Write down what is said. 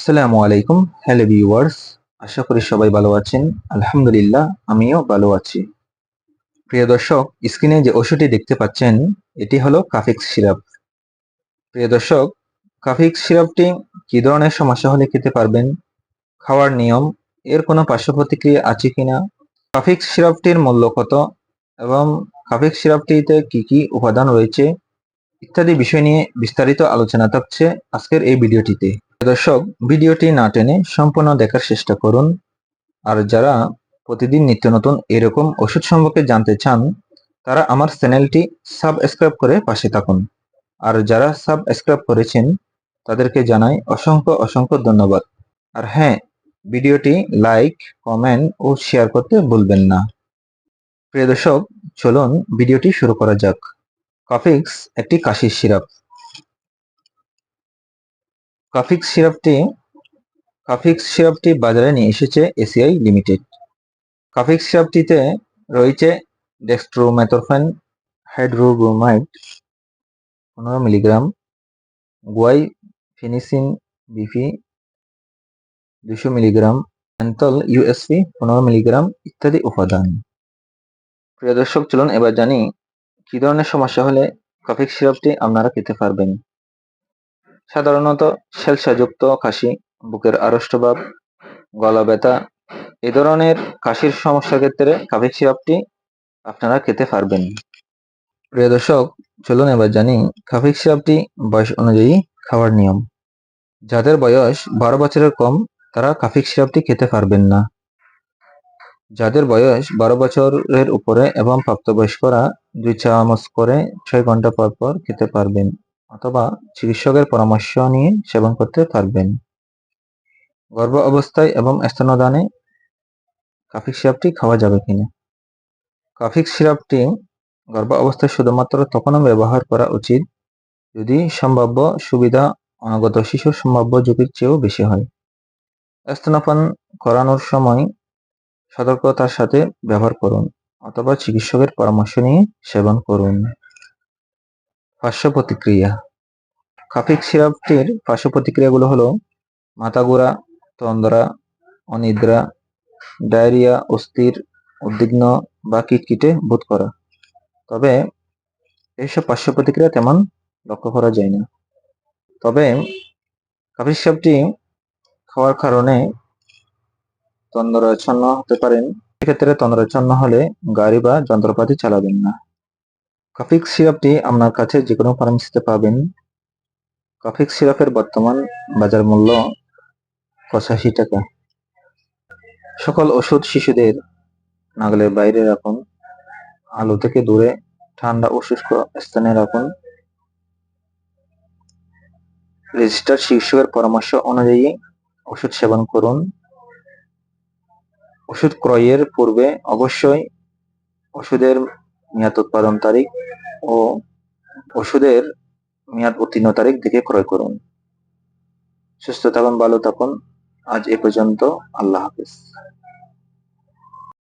আসসালামু আলাইকুম, hello viewers, আশা করি সবাই ভালো আছেন। আলহামদুলিল্লাহ, আমিও ভালো আছি। প্রিয় দর্শক, স্ক্রিনে যে ওষুধটি দেখতে পাচ্ছেন, এটি হলো কাফিক্স সিরাপ। প্রিয় দর্শক কাফিক্স সিরাপটি কি ধরনের সমস্যা হলে খেতে পারবেন? খাওয়ার নিয়ম, এর কোনো পার্শ্ব প্রতিক্রিয়া আছে কিনা? কাফিক্স সিরাপটির মূল্য কত? এবং কাফিক্স সিরাপটিতে কি কি উপাদান রয়েছে? ইত্যাদি বিষয় নিয়ে বিস্তারিত আলোচনা থাকছে আজকের এই ভিডিওটিতে। দর্শক, ভিডিওটি না টেনে সম্পূর্ণ দেখার চেষ্টা করুন। আর যারা প্রতিদিন নিত্য নতুন এরকম ওষুধ সম্পর্কে জানতে চান, তারা আমার চ্যানেলটি সাবস্ক্রাইব করে পাশে থাকুন। আর যারা সাবস্ক্রাইব করেছেন, তাদেরকে জানাই অসংখ্য অসংখ্য ধন্যবাদ। আর হ্যাঁ ভিডিওটি লাইক, কমেন্ট ও শেয়ার করতে ভুলবেন না। প্রিয় দর্শক, চলুন ভিডিওটি শুরু করা যাক। কফিক্স একটি কাশির সিরাপ। কাফিক্স সিরাপটি কাফিক্স সিরাপটি বাজারে নিয়ে এসেছে এসিআই লিমিটেড কাফিক্স সিরাপটিতে রয়েছে ডেক্সট্রোমেথরফেন হাইড্রোব্রোমাইড পনেরো মিলিগ্রাম গুয়াই ফিনিসিন বিপি দুশো মিলিগ্রাম অ্যান্থল ইউএসপি পনেরো মিলিগ্রাম ইত্যাদি উপাদান। প্রিয় দর্শক, চলুন এবার জানি কি ধরনের সমস্যা হলে কফিক সিরাপটি আপনারা খেতে পারবেন? সাধারণত সেলসাযুক্ত কাশি বুকের আড়ষ্টভাব গলা ব্যথা, এ ধরনের কাশির সমস্যার ক্ষেত্রে কাফিক সিরাপটি আপনারা খেতে পারবেন। প্রিয় দর্শক, চলুন এবার জানি কাফিক সিরাপটি বয়স অনুযায়ী খাওয়ার নিয়ম। যাদের বয়স বারো বছরের কম, তারা কাফিক সিরাপটি খেতে পারবেন না। যাদের বয়স বারো বছরের উপরে এবং প্রাপ্তবয়স্করা দুই চামচ করে ছয় ঘণ্টা পর পর খেতে পারবেন অথবা চিকিৎসকের পরামর্শ নিয়ে সেবন করতে পারবেন। গর্ভ অবস্থায় এবং স্তনদানে কাফিক সিরাপটি খাওয়া যাবে কিনা? কাফিক সিরাপটি গর্ভ অবস্থায় শুধুমাত্র তখনও ব্যবহার করা উচিত যদি সম্ভাব্য সুবিধা অনাগত শিশুর সম্ভাব্য ঝুঁকির চেয়েও বেশি হয়। স্তনপান করানোর সময় সতর্কতার সাথে ব্যবহার করুন অথবা চিকিৎসকের পরামর্শ নিয়ে সেবন করুন। পার্শ্ব প্রতিক্রিয়া। কাফিক সিরাপটির পার্শ্ব প্রতিক্রিয়াগুলো হলো মাথা ঘোরা, তন্দ্রা, অনিদ্রা, ডায়রিয়া, অস্থির, উদ্বিগ্ন বা কিটকিটে বোধ করা। তবে এইসব পার্শ্ব প্রতিক্রিয়া তেমন লক্ষ্য করা যায় না। তবে কাফিক সিরাপটি খাওয়ার কারণে তন্দ্রাচ্ছন্ন হতে পারেন। এক্ষেত্রে তন্দ্রাচ্ছন্ন হলে গাড়ি বা যন্ত্রপাতি চালাবেন না। কাফিক সিরাপটি আপনার কাছে যে কোনো ফার্মেসিতে পাবেন। কাফিক সিরাপের বর্তমান বাজার মূল্য পঁচাশি টাকা। সকল ওষুধ শিশুদের নাগলের বাইরে রাখুন। আলো থেকে দূরে, ঠান্ডা ও শুষ্ক স্থানে রাখুন। রেজিস্টার চিকিৎসকের পরামর্শ অনুযায়ী ওষুধ সেবন করুন। ওষুধ ক্রয়ের পূর্বে অবশ্যই ওষুধের মেয়াদ উৎপাদন তারিখ ও ওষুধের মেয়াদ উত্তীর্ণ তারিখ দেখে ক্রয় করুন। সুস্থ থাকুন, ভালো থাকুন। আজ এ পর্যন্ত আল্লাহ হাফিজ।